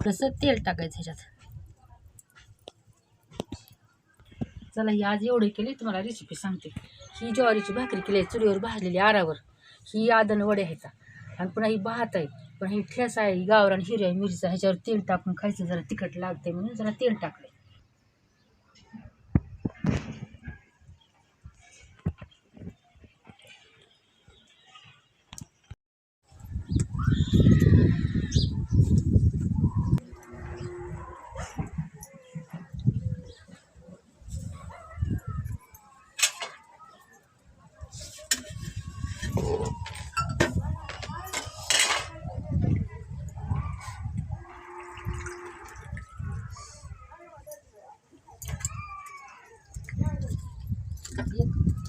कसं तेल टाकायचं ह्याच्यात. चला ही आज एवढी केली तुम्हाला रेसिपी सांगते. ही ज्वारीची भाकरी केली आहे चुलीवर भाजलेली आरावर. ही आदन वडे ह्याचा आणि पुन्हा ही भात आहे पण ही ठेसा आहे गावरान हिरव्या मिरचा ह्याच्यावर तेल टाकून खायचं जरा तिखट लागते म्हणून जरा तेल टाकले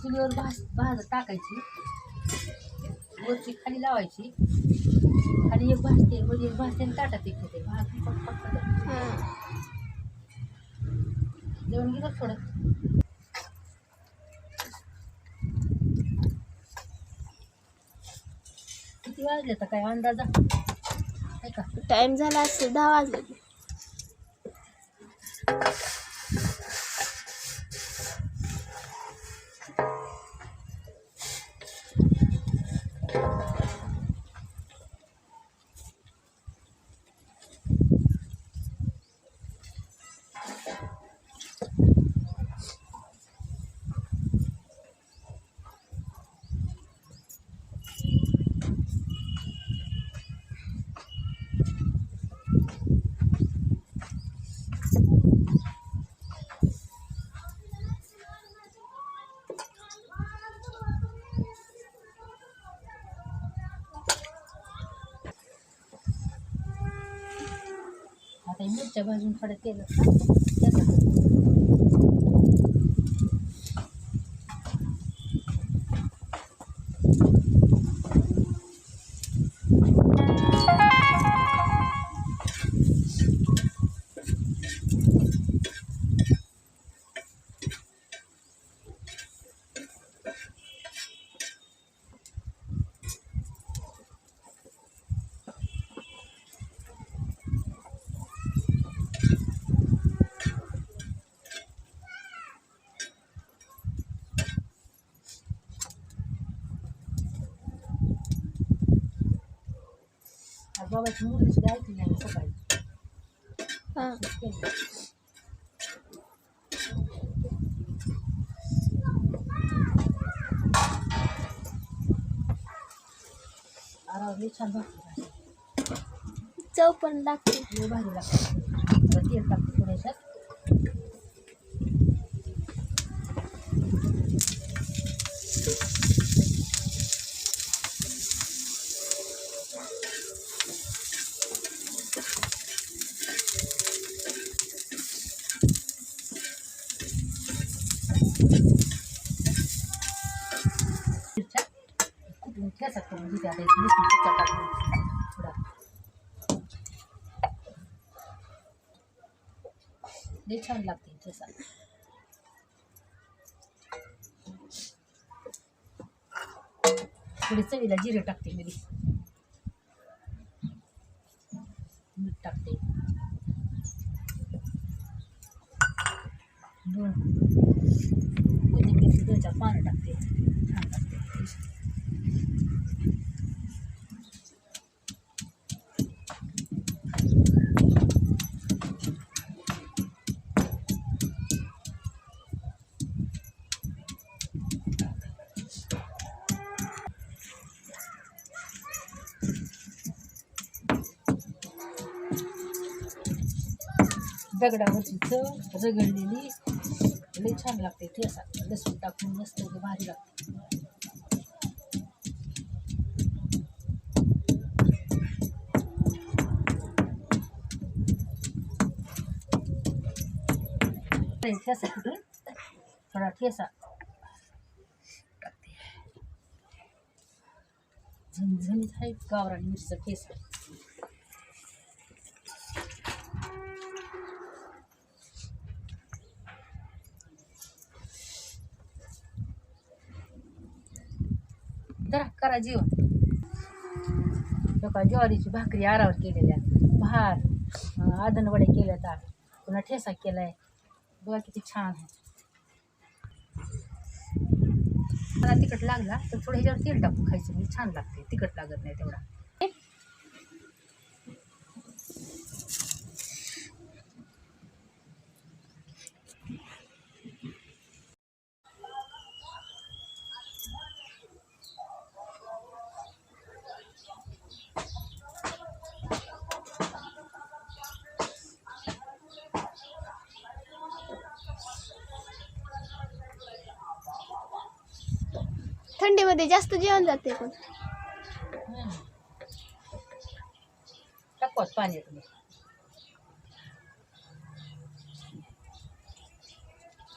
चुलीवर भाज भाज टाकायची. वरची खाली लावायची. खाली एक भाजते मध्ये एक भाजते आणि ताटात एक होते. भाज पट पट पट. जेवण घेतात थोडं. किती वाजले तर काय अंदाजा आहे? का? टाइम झाला असेल दहा वाजले आता हे मिरच्या भाजून थोड्या तेल बाबाची मुली सुद्धा ऐकली नाही सकाळी. हां. छान भाकरी. चव पण लागते. भारी लागते. आता तेल टाकते थोड्याशात मिरच्या कुठून ठेचा करून घेते आता एक लसूण थोडा लई छान लागते थोडी चवीला जिरे टाकते मी मीठ टाकते दोन कोथिंबीरची दोन चार पानं टाकते छान लागते दगडावरची चव रगडलेली लई छान लागते ठेसा लसूण टाकून मस्त भारी लागते. ठेसा कुठून? थोडा ठेसा टाकते. झणझणीत आहे गावरान मिरचा ठेसा जरा भाकरी आरावर केलेल्या भात अं, आदनवडे केल्या. ठेसा के किती छान आहे. मला तिखट लागला तर थोडं तेल खायचं. म्हणजे छान लगते तिखट लागत नाही तेवढा. थंडीमध्ये जास्त जेवण जाते पण.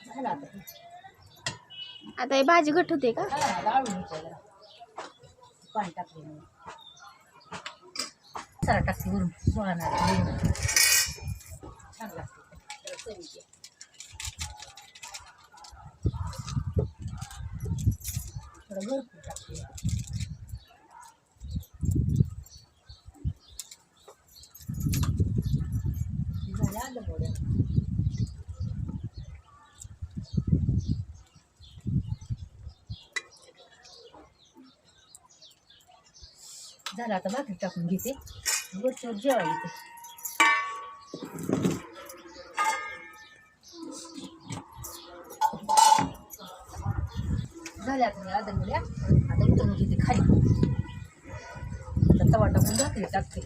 झालं आता. आता ही भाजी घट होते का? हा. पाणी टाकले चला टाकते वरून. छान लागते. थोडं टाकते झाल्या आलं थोडं झालं आता भाकरी टाकून घेते. वरच्यावर जेवा येते. झाल्या आता मी आदन आता उतरून घेते खाली. आता तवा टाकून भाकरी टाकते.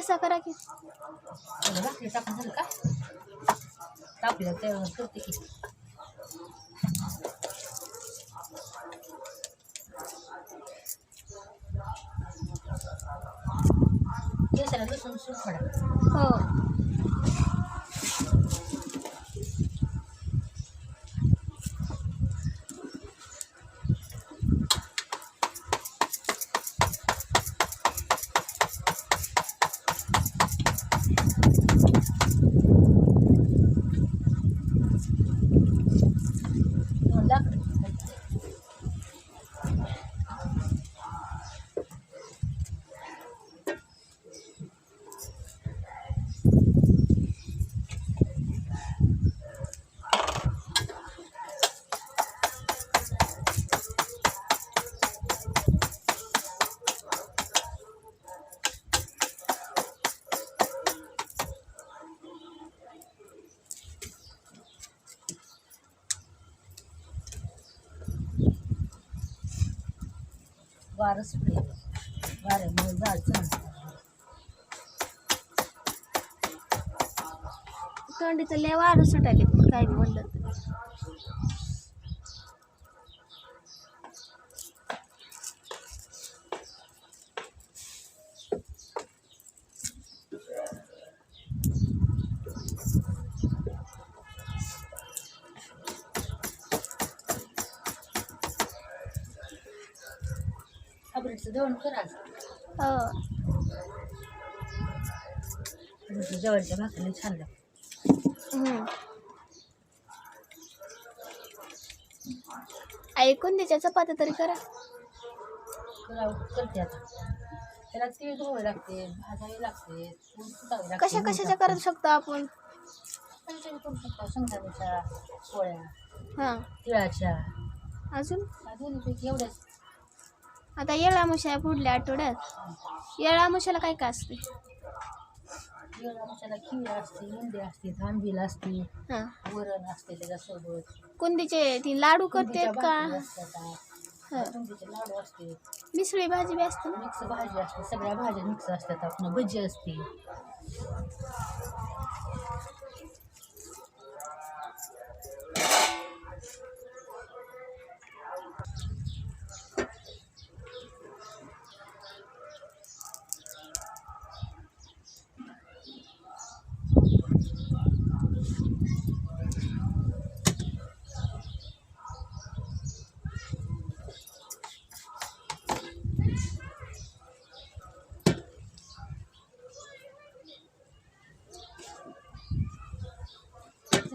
ठेसा करा की. भाकरी टाकून झालं का टाकलं त्यावर करते की लसूण थोडा हो. वारं सुटले वाऱ्यामुळे झाड चांगलं थंडीचं लय वारं सुटायले काय बी म्हणलं जेवण करा हो. जेवणच्या भाकरी छान लागते हम्म. आई कोणत्याच्या चपात्या तरी करा. करावं करते आता. त्याला तीळ धुवावे लागते भाजावे लागते तूप फुटावे लागते कशा कशाच्या करू शकतो आपण? कशाच्या करू शकतो? शेंगदाण्याच्या पोळ्या हां. तिळाच्या. अजून? दोन्हीपैकी एवढ्याच आता येळामुशा आहे पुढल्या आठवड्यात. येळामुशाला काय काय असते? खीर असते मुंडे असते हां. वरण असते त्याच्यासोबत. कोणतीचे ती लाडू करतेत का? हां. लाडू असते. मिसळी भाजी बी असते ना? मिक्स भाजी असते सगळ्या भाज्या मिक्स असतात आपण भजी असते.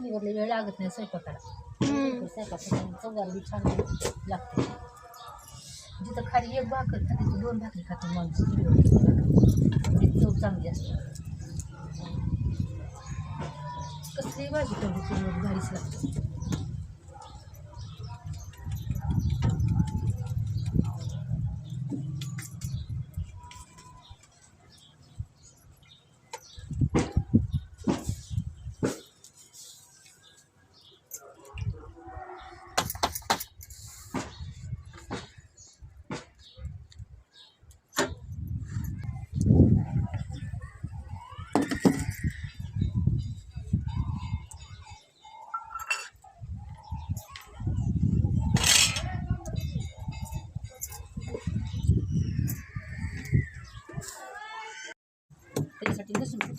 चुलीवरले वेळ लागत नाही स्वयंपाकाला. स्वयंपाकाला छान लागते. जिथं खाली एक भाकर खाते तिथं दोन भाकरी खाते माणूस. ती चव चांगली असते. कसली भाजी चुलीवर भारीच लागते.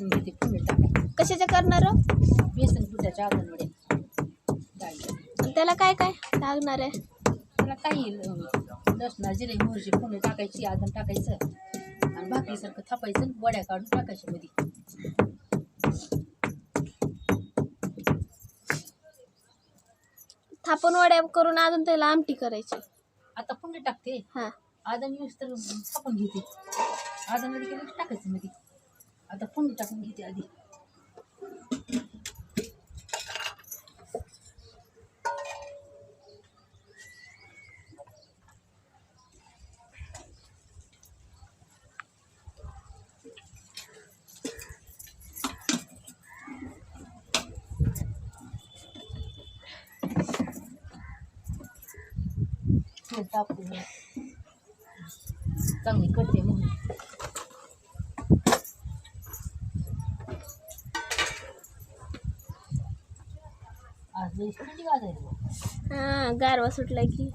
कुटून घेते पुणे टाकायचं. कशाच्या करणार हो? बेसन पिठाच्या आगनवडे आणि त्याला काय काय लागणार आहे? त्याला काही लसणा जिरे मोहरीची फोडणी टाकायची आदन टाकायचं. आणि भाकरीसारखं थापायचं वड्या काढून टाकायच्या मध्ये थापून वड्या करून अजून त्याला आमटी करायची. आता पुणे टाकते. हां. आदन यूज तर थापून घेते. आदनमध्ये केलं की टाकायचं मध्ये आता पुणे टाकून घेते आधी तेल टाकून चांगली करते मग आज लई थंडी वाजायला हां गारवा सुटला की.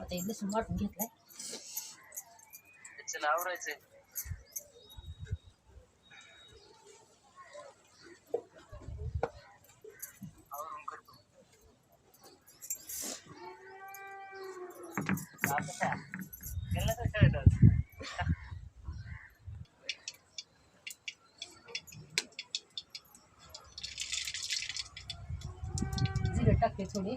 आता एक लसूण वाटून घेतलाय चला आवरायचंय आता काय? गेला का शाळेत आज? जिरे टाकते थोडे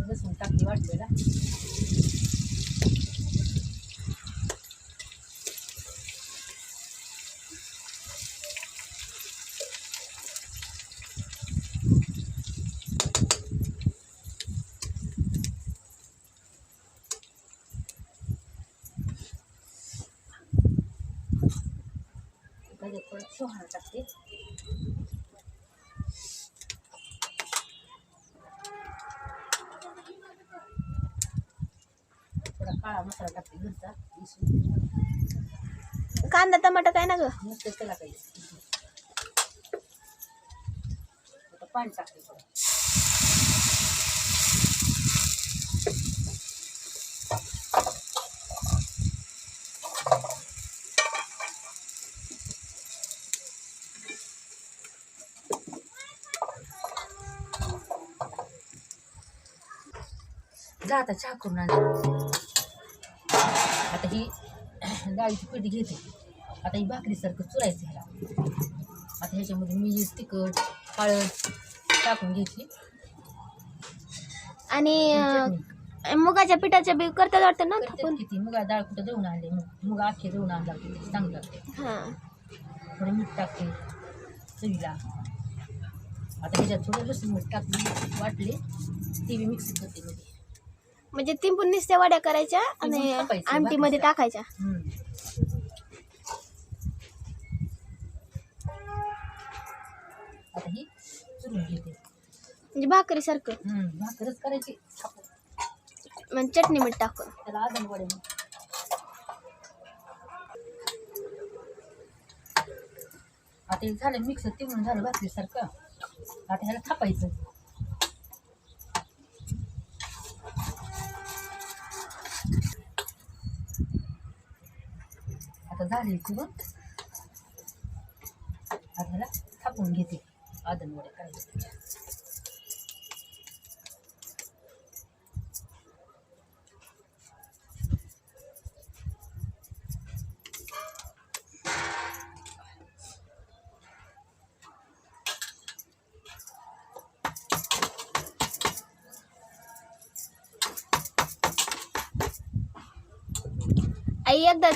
लसूण टाकते वाटलेला त्याच्यात थोडं सोहणं टाकते थोडा काळा मसाला टाकते घरचा कांदा टमाटा काय ना ग? नुसतं त्याला काही आता पाणी टाकते जाता चहा करून ही डाळीची पिठी घेते. आता ही भाकरीसारखं चुरायचं ह्याला. आता ह्याच्यामध्ये मीठ तिखट हळद टाकून घ्यायची आणि. अं, मुगाच्या पिठाच्या बी करतात वाटतं ना करते थापून किती? मुगा डाळ कुठं दळून आणले मग मुगा अख्खे दळून आणला चांगलं लागते हां. थोडं मीठ टाकते. चवीला. आता ह्याच्यात थोडं लसूण मीठ टाकून वाटले ती बी मिक्स करते मध्ये म्हणजे तिंपून नुसत्या वड्या करायच्या आणि तिंपून थापायचं, आमटीमध्ये भाकरीच्या. टाकायच्या. हम्म. आता ही चुरून घेते. म्हणजे हम्म, भाकरच करायची. म्हणजे चटणी मीठ टाकून. त्याला आदन वडे आता हे झालं मिक्स तिळून झालं भाकरीसारखं. आता ह्याला थापायचं. आता झाले आपल्याला आता ह्याला थापून घेते आदन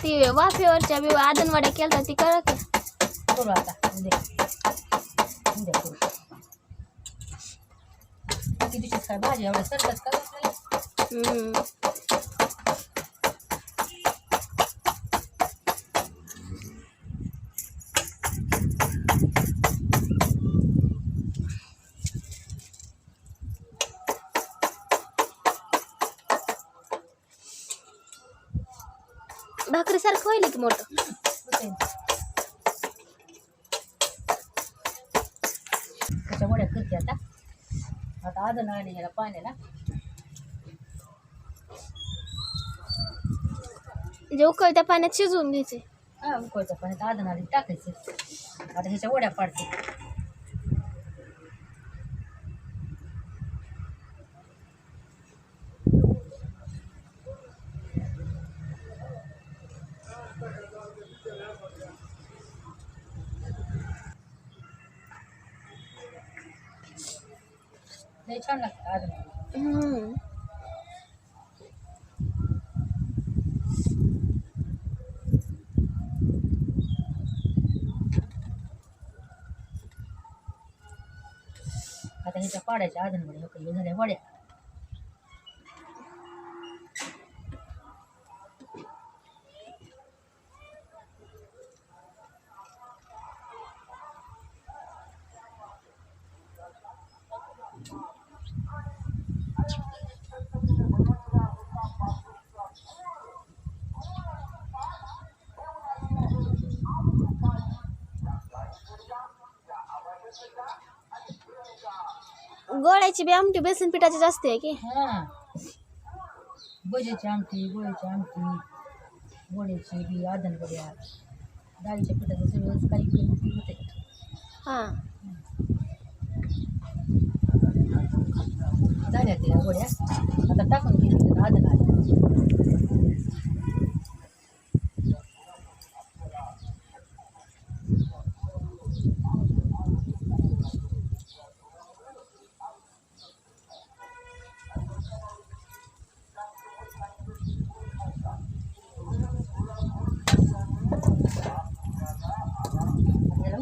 ती वाफेवरच्या बी आदनवड्या केलता ती कळ की. करू आता उद्या. उद्या करू. किती दिवसात काय भाजी एवढ्या सरतात का? आपल्याला हम्म. की मोठं. होतंय. त्याच्या वड्या करते आता? आता आदन आणि ह्याला पाण्याला. म्हणजे उकळत्या पाण्यात शिजवून घ्यायचे. हा उकळच्या पाण्यात आदन आधी टाकायचं. आता ह्याच्या वड्या पाडते लय छान लागतं आदन हम्म. आता ह्याच्या पाड्याच्या आदन वड्या हे गोळ्याची बी आमटी बेसन पिठाची जास्त आहे की? हाँ. भज्याची आमटी गोळ्याची आमटी. गोळ्याची बी आदन वड्या डाळीच्या पिठाचं सगळं काही ती होते हा. झाल्या त्या गोळ्या. आता टाकून गेली आदन आलं.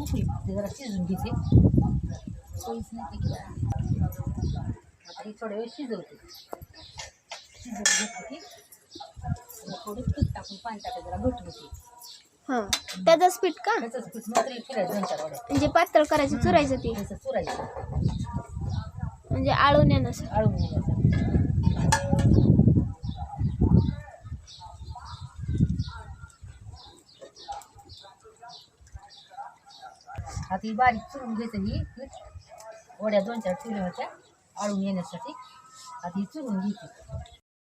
याला उकळी ते जरा शिजून घेते. सोयीच नाही आता ही थोडा वेळ शिजवते. शिजवून घेतली की थोडं पीठ टाकून पाणी टाकायचं जरा घट होते. हा त्याचंच पीठ का? त्याचंच पीठ मात्र फिरायचं म्हणजे पातळ करायचं चुरायचं ती. चुरायचं. म्हणजे आळून येणं आळून घ्यायचं आता ही बारीक चुरून घ्यायचं ही. पीठ वड्या दोन चार चुल्या होत्या आळून येण्यासाठी. आता ही चुरून घ्यायची